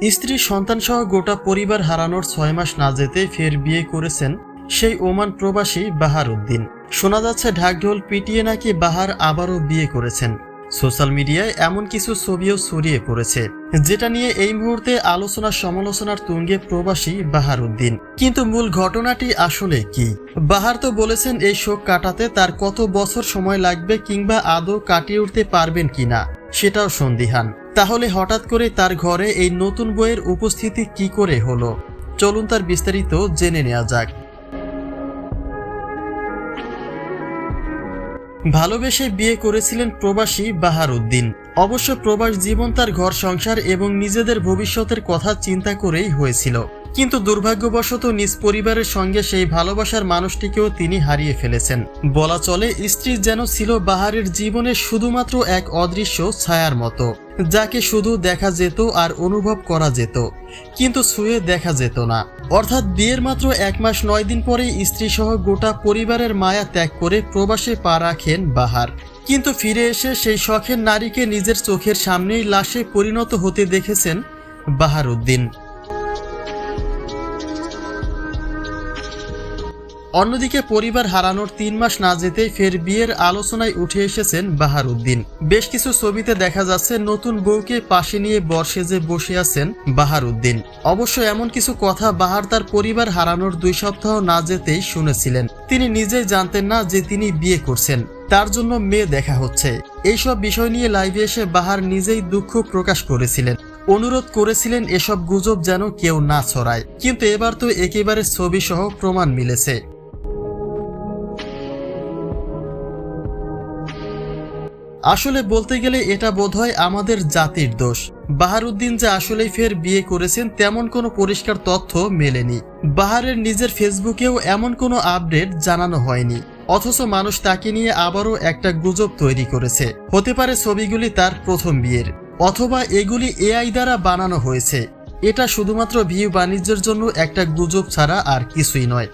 স্ত্রী সন্তানসহ গোটা পরিবার হারানোর ছয় মাস না যেতে ফের বিয়ে করেছেন সেই ওমান প্রবাসী বাহার উদ্দিন শোনা যাচ্ছে ঢাকঢোল পিটিয়ে নাকি বাহার আবারও বিয়ে করেছেন। সোশ্যাল মিডিয়ায় এমন কিছু ছবিও ছড়িয়ে পড়েছে, যেটা নিয়ে এই মুহূর্তে আলোচনা সমালোচনার তুঙ্গে প্রবাসী বাহার উদ্দিন কিন্তু মূল ঘটনাটি আসলে কি? বাহার তো বলেছেন এই শোক কাটাতে তার কত বছর সময় লাগবে কিংবা আদৌ কাটিয়ে উঠতে পারবেন কিনা। সেটাও সন্দিহান। তাহলে হঠাৎ করে তার ঘরে এই নতুন বইয়ের উপস্থিতি কি করে হলো? চলুন তার বিস্তারিত জেনে নেওয়া যাক। ভালোবেসে বিয়ে করেছিলেন প্রবাসী বাহার উদ্দিন অবশ্য প্রবাস জীবন তার ঘর সংসার এবং নিজেদের ভবিষ্যতের কথা চিন্তা করেই হয়েছিল। কিন্তু দুর্ভাগ্যবশত নিজ পরিবারের সঙ্গে সেই ভালোবাসার মানুষটিকেও তিনি হারিয়ে ফেলেছেন। বলা চলে, স্ত্রী যেন ছিল বাহারের জীবনে শুধুমাত্র এক অদৃশ্য ছায়ার মতো, যাকে শুধু দেখা যেত আর অনুভব করা যেত, কিন্তু ছুঁয়ে দেখা যেত না। অর্থাৎ বিয়ের মাত্র এক মাস নয় দিন পরেই স্ত্রী সহ গোটা পরিবারের মায়া ত্যাগ করে প্রবাসে পা রাখেন বাহার। কিন্তু ফিরে এসে সেই শখের নারীকে নিজের চোখের সামনেই লাশে পরিণত হতে দেখেছেন বাহার অন্যদিকে পরিবার হারানোর তিন মাস না যেতেই ফের বিয়ের আলোচনায় উঠে এসেছেন বাহার উদ্দিন বেশ কিছু ছবিতে দেখা যাচ্ছে নতুন বউকে পাশে নিয়ে বর্ষেজে বসে আছেন বাহার উদ্দিন অবশ্য এমন কিছু কথা বাহার তার পরিবার হারানোর দুই সপ্তাহ না যেতেই শুনেছিলেন। তিনি নিজেই জানতেন না যে তিনি বিয়ে করছেন। তার জন্য মেয়ে দেখা হচ্ছে। এইসব বিষয় নিয়ে লাইভে এসে বাহার নিজেই দুঃখ প্রকাশ করেছিলেন। অনুরোধ করেছিলেন এসব গুজব যেন কেউ না ছড়ায়। কিন্তু এবার তো একেবারে ছবি সহ প্রমাণ মিলেছে। আসলে বলতে গেলে এটা বোধহয় আমাদের জাতির দোষ। বাহারুদ্দিন যে আসলেই ফের বিয়ে করেছেন, তেমন কোনো পরিষ্কার তথ্য মেলেনি। বাহারের নিজের ফেসবুকেও এমন কোনো আপডেট জানানো হয়নি। অথচ মানুষ তাকে নিয়ে আবারও একটা গুজব তৈরি করেছে। হতে পারে ছবিগুলি তার প্রথম বিয়ের। অথবা এগুলি এআই দ্বারা বানানো হয়েছে। এটা শুধুমাত্র ভিউ বাণিজ্যের জন্য একটা গুজব ছাড়া আর কিছুই নয়।